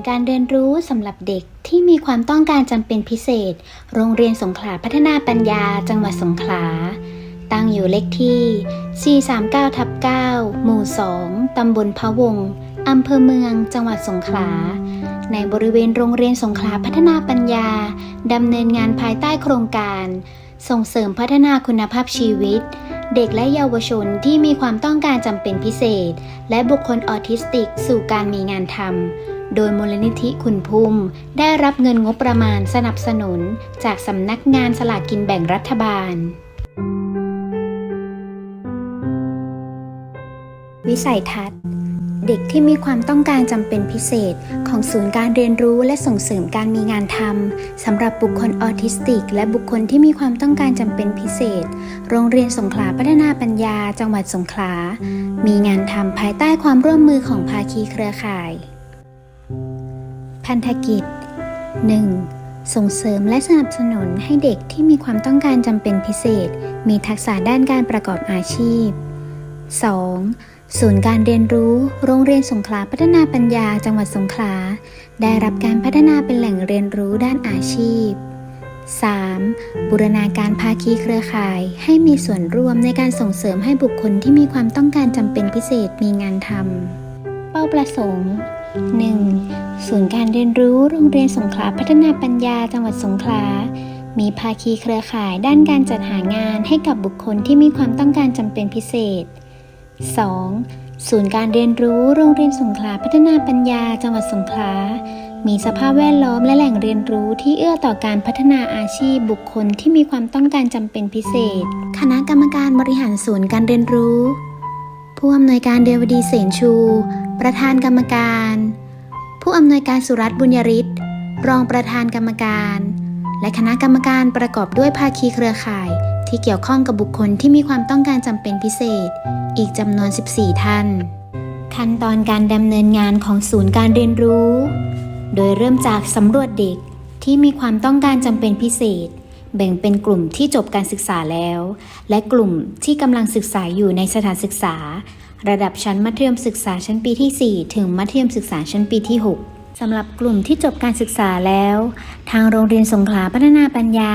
ย์การเรียนรู้สำหรับเด็กที่มีความต้องการจำเป็นพิเศษ โรงเรียนสงขลาพัฒนาปัญญา จังหวัดสงขลา ตั้งอยู่เลขที่ 439ทับ9หมู่ 2 ตำบลพะวง อำเภอเมือง จังหวัดสงขลา ในบริเวณโรงเรียนสงขลาพัฒนาปัญญา ดำเนินงานภายใต้โครงการ ส่งเสริมพัฒนาคุณภาพชีวิตเด็กและเยาวชนที่มีความต้องการจำเป็นพิเศษ และบุคคลออทิสติกสู่การมีงานทำ โดยมูลนิธิคุณภูมิ ได้รับเงินงบประมาณสนับสนุน จากสำนักงานสลากกินแบ่งรัฐบาล วิสัยทัศน์เด็กที่มีความต้องการจำเป็นพิเศษของศูนย์การเรียนรู้และส่งเสริมการมีงานทำสำหรับบุคคลออทิสติก และบุคคลที่มีความต้องการจำเป็นพิเศษ โรงเรียนสงขลาพัฒนาปัญญา จังหวัดสงขลา มีงานทำภายใต้ความร่วมมือของภาคีเครือข่าย พันธกิจ 1. ส่งเสริมและสนับสนุนให้เด็กที่มีความต้องการจำเป็นพิเศษ มีทักษะด้านการประกอบอาชีพ 2. ศูนย์การเรียนรู้ โรงเรียนสงขลาพัฒนาปัญญาจังหวัดสงขลา ได้รับการพัฒนาเป็นแหล่งเรียนรู้ด้านอาชีพ 3. บูรณาการภาคีเครือข่าย ให้มีส่วนร่วมในการส่งเสริมให้บุคคลที่มีความต้องการจำเป็นพิเศษมีงานทำ เป้าประสงค์ 1. ศูนย์การเรียนรู้โรงเรียนสงขลาพัฒนาปัญญาจังหวัดสงขลา มีภาคีเครือข่ายด้านการจัดหางานให้กับบุคคลที่มีความต้องการจำเป็นพิเศษ 2. ศูนย์การเรียนรู้โรงเรียนสงขลาพัฒนาปัญญาจังหวัดสงขลา มีสภาพแวดล้อมและแหล่งเรียนรู้ที่เอื้อต่อการพัฒนาอาชีพบุคคลที่มีความต้องการจำเป็นพิเศษ คณะกรรมการบริหารศูนย์การเรียนรู้ ผู้อำนวยการเดวดีเสนชู ประธานกรรมการ ผู้อำนวยการสุรัตน์บุญยริศรองประธานกรรมการ และคณะกรรมการประกอบด้วยภาคีเครือข่าย ที่เกี่ยวข้องกับบุคคลที่มีความต้องการจำเป็นพิเศษ อีกจำนวน 14 ท่าน ขั้นตอนการดำเนินงานของศูนย์การเรียนรู้ โดยเริ่มจากสำรวจเด็กที่มีความต้องการจำเป็นพิเศษ แบ่งเป็นกลุ่มที่จบการศึกษาแล้ว และกลุ่มที่กำลังศึกษาอยู่ในสถานศึกษา ระดับชั้นมัธยมศึกษาชั้นปีที่ 4 ถึงมัธยมศึกษาชั้นปีที่ 6สำหรับกลุ่มที่จบการศึกษาแล้ว ทางโรงเรียนสงขลาพัฒนาปัญญา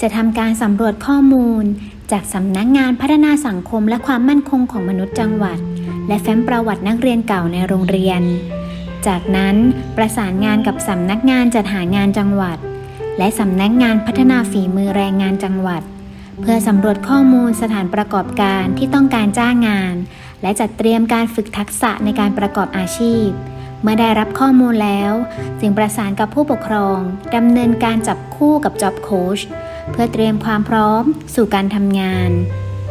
จะทำการสำรวจข้อมูล จากสำนักงานพัฒนาสังคมและความมั่นคงของมนุษย์จังหวัด และแฟ้มประวัตินักเรียนเก่าในโรงเรียน จากนั้นประสานงานกับสำนักงานจัดหางานจังหวัด และสำนักงานพัฒนาฝีมือแรงงานจังหวัด เพื่อสำรวจข้อมูลสถานประกอบการที่ต้องการจ้างงาน และจัดเตรียมการฝึกทักษะในการประกอบอาชีพ เมื่อได้รับข้อมูลแล้วจึงประสานกับผู้ปกครองดำเนินการจับคู่กับ Job Coach เพื่อเตรียมความพร้อมสู่การทำงาน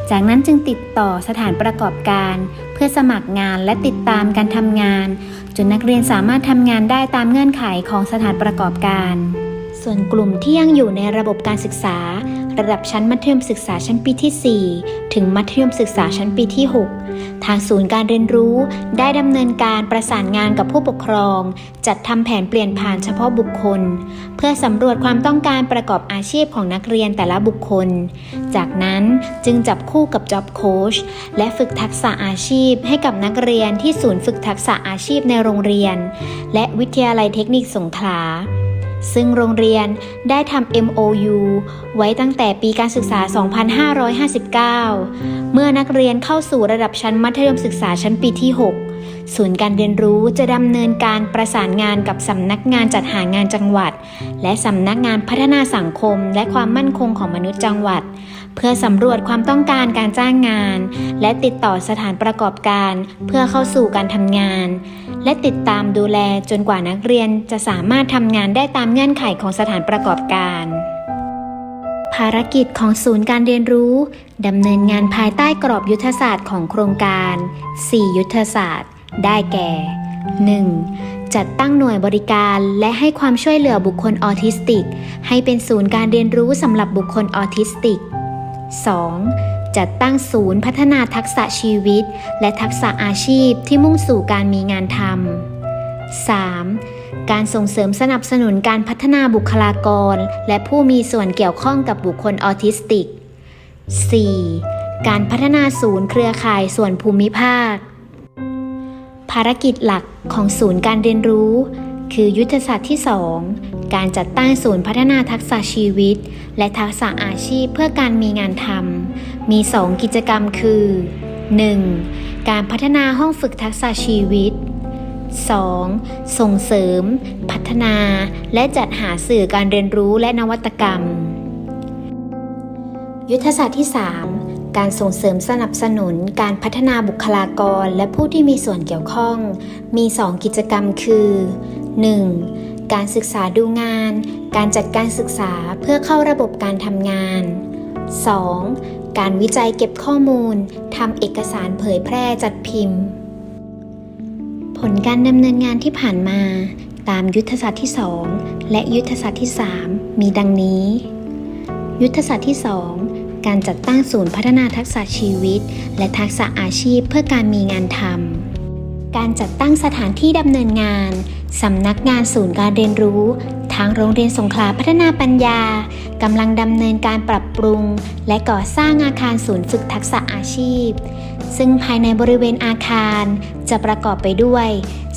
จากนั้นจึงติดต่อสถานประกอบการ เพื่อสมัครงานและติดตามการทำงาน จนนักเรียนสามารถทำงานได้ตามเงื่อนไขของสถานประกอบการ ส่วนกลุ่มที่ยังอยู่ในระบบการศึกษา ระดับชั้นมัธยมศึกษาชั้นปีที่ 4 ถึงมัธยมศึกษาชั้นปีที่ 6 ทางศูนย์การเรียนรู้ได้ดำเนินการประสานงานกับผู้ปกครอง จัดทำแผนเปลี่ยนผ่านเฉพาะบุคคล เพื่อสำรวจความต้องการประกอบอาชีพของนักเรียนแต่ละบุคคล จากนั้นจึงจับคู่กับ Job Coach และฝึกทักษะอาชีพให้กับนักเรียนที่ศูนย์ฝึกทักษะอาชีพในโรงเรียน และวิทยาลัยเทคนิคสงขลา ซึ่งโรงเรียนได้ทำ MOU ไว้ตั้งแต่ปีการศึกษา 2559 เมื่อนักเรียนเข้าสู่ระดับชั้นมัธยมศึกษาชั้นปีที่ 6 ศูนย์การเรียนรู้จะดำเนินการประสานงานกับสำนักงานจัดหางานจังหวัด และสำนักงานพัฒนาสังคมและความมั่นคงของมนุษย์จังหวัด เพื่อสำรวจความต้องการการจ้างงาน และติดต่อสถานประกอบการ เพื่อเข้าสู่การทำงาน และติดตามดูแลจนกว่านักเรียนจะสามารถทำงานได้ตามเงื่อนไขของสถานประกอบการภารกิจของศูนย์การเรียนรู้ดำเนินงานภายใต้กรอบยุทธศาสตร์ของโครงการ 4 ยุทธศาสตร์ ได้แก่ 1. จัดตั้งหน่วยบริการและให้ความช่วยเหลือบุคคลออทิสติก ให้เป็นศูนย์การเรียนรู้สำหรับบุคคลออทิสติก 2. จัดตั้งศูนย์พัฒนาทักษะชีวิต และทักษะอาชีพที่มุ่งสู่การมีงานทำ 3. การส่งเสริมสนับสนุนการพัฒนาบุคลากร และผู้มีส่วนเกี่ยวข้องกับบุคคลออทิสติก 4. การพัฒนาศูนย์เครือข่ายส่วนภูมิภาค ภารกิจหลักของศูนย์การเรียนรู้ คือยุทธศาสตร์ที่ 2 การจัดตั้งศูนย์พัฒนาทักษะชีวิต และทักษะอาชีพเพื่อการมีงานทำมี 2 กิจกรรมคือ 1. การพัฒนาห้องฝึกทักษะชีวิต 2. ส่งเสริม พัฒนา และจัดหาสื่อการเรียนรู้และนวัตกรรม ยุทธศาสตร์ที่ 3 การส่งเสริมสนับสนุนการพัฒนาบุคลากรและผู้ที่มีส่วนเกี่ยวข้อง มี 2 กิจกรรมคือ 1. การศึกษาดูงาน การจัดการศึกษาเพื่อเข้าระบบการทำงาน 2. การวิจัยเก็บข้อมูลทำเอกสารเผยแพร่จัดพิมพ์ ผลการดำเนินงานที่ผ่านมา ตามยุทธศาสตร์ที่ 2 และยุทธศาสตร์ที่ 3 มีดังนี้ ยุทธศาสตร์ที่ 2 การจัดตั้งศูนย์พัฒนาทักษะชีวิต และทักษะอาชีพเพื่อการมีงานทำ การจัดตั้งสถานที่ดำเนินงาน สำนักงานศูนย์การเรียนรู้ ทางโรงเรียนสงขลาพัฒนาปัญญากำลังดำเนินการปรับปรุง และก่อสร้างอาคารศูนย์ฝึกทักษะอาชีพ ซึ่งภายในบริเวณอาคารจะประกอบไปด้วย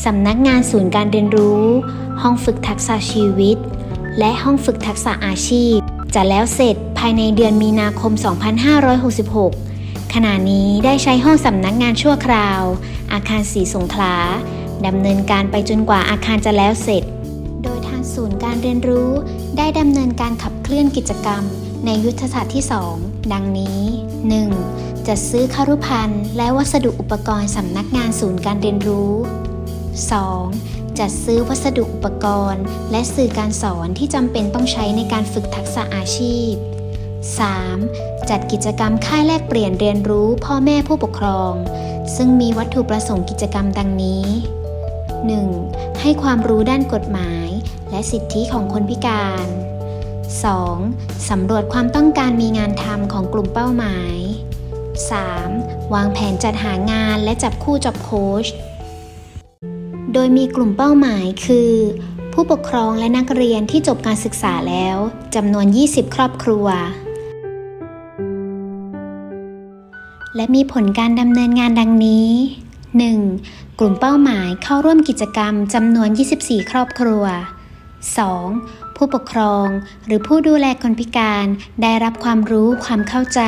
สำนักงานศูนย์การเรียนรู้ ห้องฝึกทักษะชีวิต และห้องฝึกทักษะอาชีพ จะแล้วเสร็จภายในเดือนมีนาคม 2566 ณะนี้ได้ใช้ห้องสำนักงานชั่วคราว อาคารสีสงขลาดำเนินการไปจนกว่าอาคารจะแล้วเสร็จ โดยทางศูนย์การเรียนรู้ได้ดำเนินการขับเคลื่อนกิจกรรม ในยุทธศาสตร์ที่ 2 ดังนี้ 1. จัดซื้อคารุพันธ์และวัสดุอุปกรณ์สำนักงานศูนย์การเรียนรู้ 2. จัดซื้อวัสดุอุปกรณ์ และสื่อการสอนที่จำเป็นต้องใช้ในการฝึกทักษะอาชีพ 3. จัดกิจกรรมค่ายแลกเปลี่ยนเรียนรู้พ่อแม่ผู้ปกครอง ซึ่งมีวัตถุประสงค์กิจกรรมดังนี้ 1. ให้ความรู้ด้านกฎหมาย และสิทธิของคนพิการ 2. สำรวจความต้องการมีงานทำของกลุ่มเป้าหมาย 3. วางแผนจัดหางานและจับคู่จอบโค้ช โดยมีกลุ่มเป้าหมายคือ ผู้ปกครองและนักเรียนที่จบการศึกษาแล้วจำนวน 20 ครอบครัว และมีผลการดำเนินงานดังนี้ 1. กลุ่มเป้าหมายเข้าร่วมกิจกรรมจำนวน 24 ครอบครัว 2. ผู้ปกครองหรือผู้ดูแลคนพิการได้รับความรู้ความเข้าใจ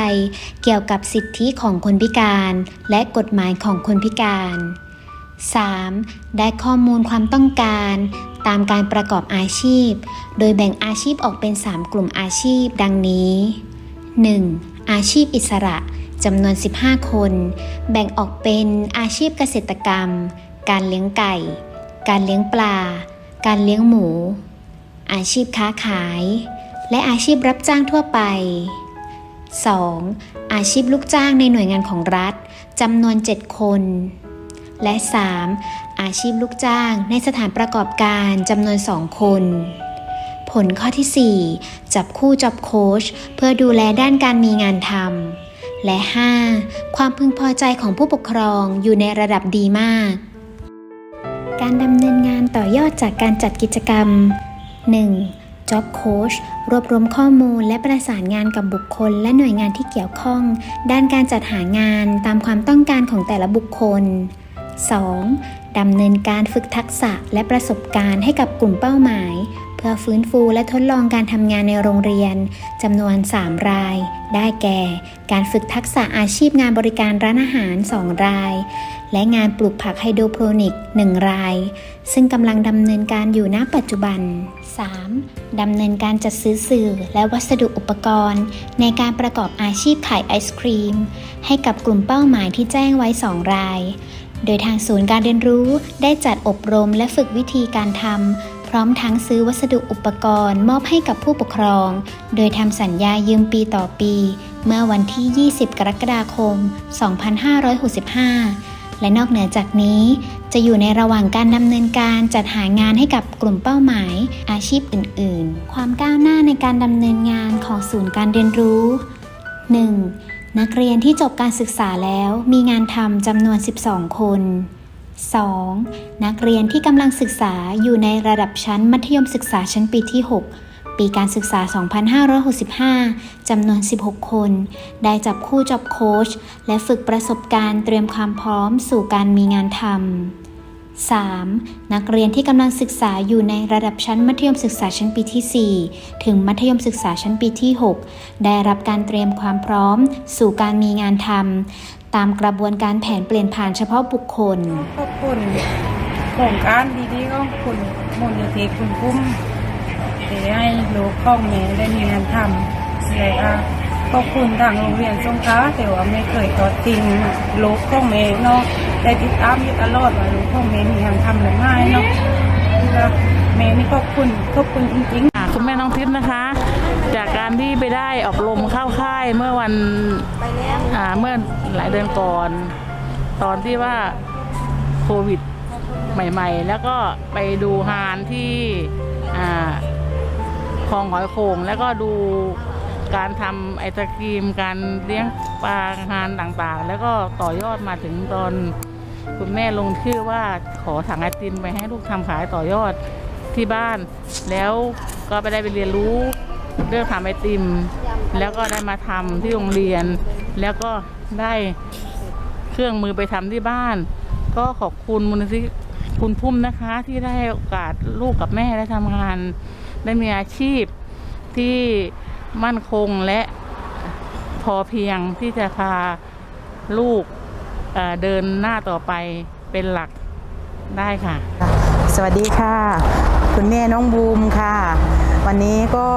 เกี่ยวกับสิทธิของคนพิการ และกฎหมายของคนพิการ 3. ได้ข้อมูลความต้องการ ตามการประกอบอาชีพ โดยแบ่งอาชีพออกเป็น 3 กลุ่มอาชีพดังนี้ 1. อาชีพอิสระ จำนวน 15 คน แบ่งออกเป็นอาชีพเกษตรกรรม การเลี้ยงไก่ การเลี้ยงปลา การเลี้ยงหมู อาชีพค้าขาย และอาชีพรับจ้างทั่วไป 2. อาชีพลูกจ้างในหน่วยงานของรัฐจำนวน 7 คน และ 3. อาชีพลูกจ้างในสถานประกอบการจำนวน 2 คน ผลข้อที่ 4 จับคู่จับโค้ชเพื่อดูแลด้านการมีงานทำ และ 5. ความพึงพอใจของผู้ปกครองอยู่ในระดับดีมาก การดำเนินงานต่อยอดจากการจัดกิจกรรม 1. Job Coach รวบรวมข้อมูลและประสานงานกับบุคคล และหน่วยงานที่เกี่ยวข้อง ด้านการจัดหางานตามความต้องการของแต่ละบุคคล 2. ดำเนินการฝึกทักษะและประสบการณ์ให้กับกลุ่มเป้าหมาย พื่อฟื้นฟูและทดลองการทำงานในโรงเรียนจำนวน 3 ราย ได้แก่ การฝึกทักษะอาชีพงานบริการร้านอาหาร 2 ราย และงานปลูกผักไฮโดรโปรนิก 1 ราย ซึ่งกำลังดำเนินการอยู่ณปัจจุบัน 3. ดำเนินการจัดซื้อสื่อและวัสดุอุปกรณ์ ในการประกอบอาชีพขายไอศครีม ให้กับกลุ่มเป้าหมายที่แจ้งไว้ 2 รายโดยทางศูนย์การเรียนรู้ได้จัดอบรมและฝึกวิธีการทำ พร้อมทั้งซื้อวัสดุอุปกรณ์ มอบให้กับผู้ปกครอง โดยทำสัญญายืมปีต่อปี เมื่อวันที่ 20 กรกฎาคม 2565 และนอกเหนือจากนี้จะอยู่ในระหว่างการดำเนินการจัดหางานให้กับกลุ่มเป้าหมาย อาชีพอื่น ๆ ความก้าวหน้าในการดำเนินงานของศูนย์การเรียนรู้ 1. นักเรียนที่จบการศึกษาแล้วมีงานทำจำนวน 12 คน 2. นักเรียนที่กำลังศึกษาอยู่ในระดับชั้นมัธยมศึกษาชั้นปีที่ 6 ปีการศึกษา 2565 จำนวน 16 คน ได้จับคู่จอบโค้ชและฝึกประสบการณ์เตรียมความพร้อมสู่การมีงานทำ 3. นักเรียนที่กำลังศึกษาอยู่ในระดับชั้นมัธยมศึกษาชั้นปีที่ 4 ถึงมัธยมศึกษาชั้นปีที่ 6 ได้รับการเตรียมความพร้อม สู่การมีงานทำ ตามกระบวนการแผนเปลี่ยนผ่านเฉพาะบุคคล ขอบคุณโครงการดีๆของคุณมูลนิธิคุณคุ้มที่ให้ลูกของแม่ได้มีงานทำเลยอะขอบคุณทางโรงเรียนสงขลาแต่ว่าไม่เคยทอดทิ้งลูกของแม่เนาะได้ติดตามอยู่ตลอดว่าลูกของแม่มีงานทำหรือไม่เนาะก็แม่นี่ขอบคุณขอบคุณจริงๆค่ะคุณแม่น้องทิพย์นะคะ จากการที่ไปได้อบรมเข้าค่ายเมื่อวันอ่าเมื่อหลายเดือนก่อน ตอนที่ว่าโควิดใหม่ ๆ แล้วก็ไปดูงานที่อ่าคลองหอยโขงแล้วก็ดูการทำไอศกรีม การเลี้ยงปลางานต่างๆ แล้วก็ต่อยอดมาถึงตอนคุณแม่ลงชื่อว่าขอถังไอติมไปให้ลูกทำขายต่อยอดที่บ้าน แล้วก็ไปได้ไปเรียนรู้ เรื่องทำไอติม แล้วก็ได้มาทำที่โรงเรียน แล้วก็ได้เครื่องมือไปทำที่บ้าน ก็ขอบคุณมูลนิธิคุณพุ่มนะคะที่ได้โอกาสลูกกับแม่ได้ทำงาน ได้มีอาชีพที่มั่นคงและพอเพียงที่จะพาลูกเเดินหน้าต่อไปเป็นหลักได้ค่ะ สวัสดีค่ะ คุณแม่น้องบูมค่ะ วันนี้ก็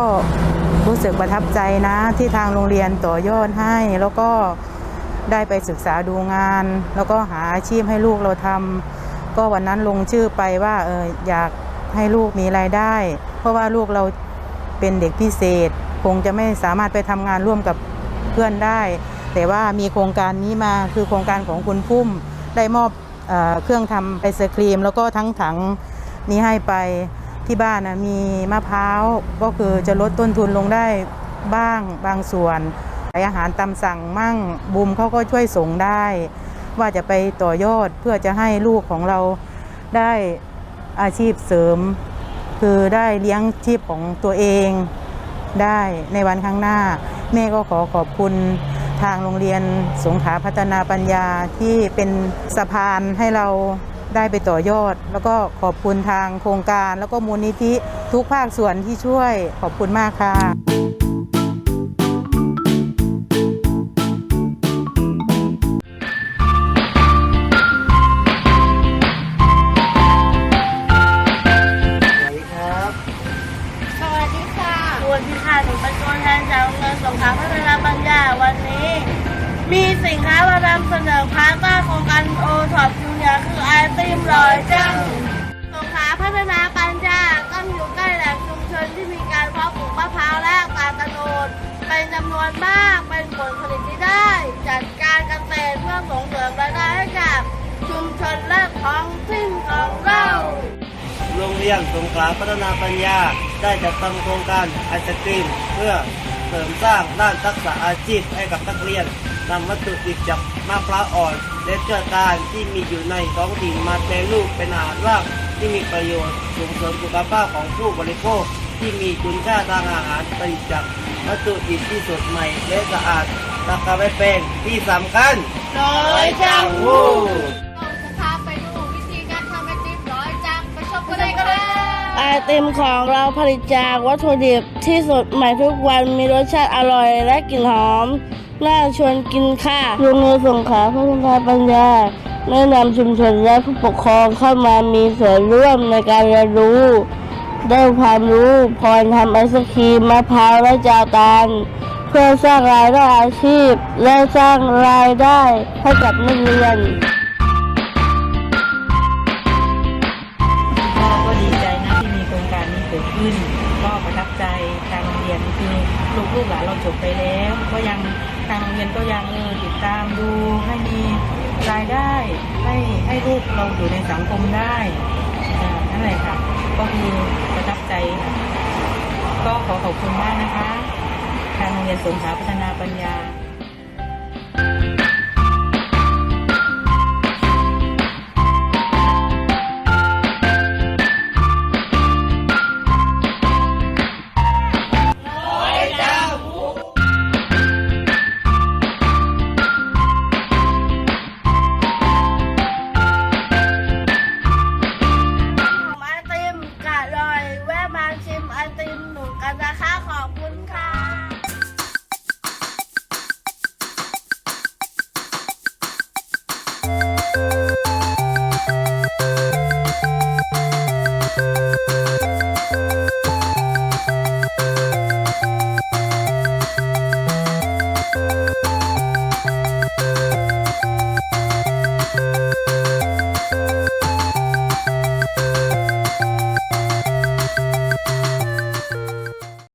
รู้สึกประทับใจนะที่ทางโรงเรียนต่อยอดให้ แล้วก็ได้ไปศึกษาดูงาน แล้วก็หาอาชีพให้ลูกเราทำก็วันนั้นลงชื่อไปว่าเอออยากให้ลูกมีรายได้ เพราะว่าลูกเราเป็นเด็กพิเศษ คงจะไม่สามารถไปทำงานร่วมกับเพื่อนได้ แต่ว่ามีโครงการนี้มาคือโครงการของคุณพุ่มได้มอบเออเครื่องทำไอศครีม แล้วก็ทั้งถังนี้ให้ไป ที่บ้านนะมีมะพร้าวก็คือจะลดต้นทุนลงได้บ้างบางส่วนขายอาหารตามสั่งมั่งบูมเขาก็ช่วยส่งได้ ว่าจะไปต่อยอดเพื่อจะให้ลูกของเราได้อาชีพเสริม คือได้เลี้ยงชีพของตัวเองได้ในวันข้างหน้า แม่ก็ขอขอบคุณทางโรงเรียนสงขาพัฒนาปัญญาที่เป็นสะพานให้เรา ได้ไปต่อยอด แล้วก็ขอบคุณทางโครงการ แล้วก็มูลนิธิทุกภาคส่วนที่ช่วยขอบคุณมากค่ะ มากเป็นผลผลิตที่ได้ จัดการเกษตรเพื่อส่งเสริมรายได้ให้กับชุมชนและท้องถิ่นของเราโรงเรียนสงขลาพัฒนาปัญญา ได้จัดทำโครงการไอศกรีมเพื่อเสริมสร้างด้านทักษะอาชีพให้กับนักเรียนนำวัตถุดิบจากมะพร้าวอ่อน และเชื้อตาลที่มีอยู่ในท้องถิ่นมาแปรรูปเป็นอาหารว่างที่มีประโยชน์ส่งเสริมสุขภาพของผู้บริโภคที่มีคุณค่าทางอาหารผลิตจาก วัตถุดิบที่สดใหม่และสะอาดราคาไม่แพงที่สำคัญร้อยจังวู้เราจะพาไปดูวิธีการทำไอติมร้อยจังไปชมกันเลยกันเลยไอติมของเราผลิตจากวัตถุดิบที่สดใหม่ทุกวันมีรสชาติอร่อยและกลิ่นหอมน่าชวนกินค่ะโรงเรียนสงขลาพัฒนาปัญญาแนะนำชุมชนและผู้ปกครองเข้ามามีส่วนร่วมในการเรียนรู้ ได้ความรู้พรทำไอศครีมมะพร้าวและจาวตาลเพื่อสร้างรายได้อาชีพ และสร้างรายได้ให้กับนักเรียนก็ก็ดีใจนะที่มีโครงการนี้เกิดขึ้น ก็ประทับใจทางโรงเรียนคือลูกลูกหลานเราจบไปแล้ว ก็ยังทางโรงเรียนก็ยังเออติดตามดูให้มีรายได้ให้ให้ลูกเราอยู่ในสังคมได้นั่นแหละค่ะ ก็คือประทับใจค่ะก็ขอขอบคุณมากนะคะ ทางโรงเรียนสงขลาพัฒนาปัญญา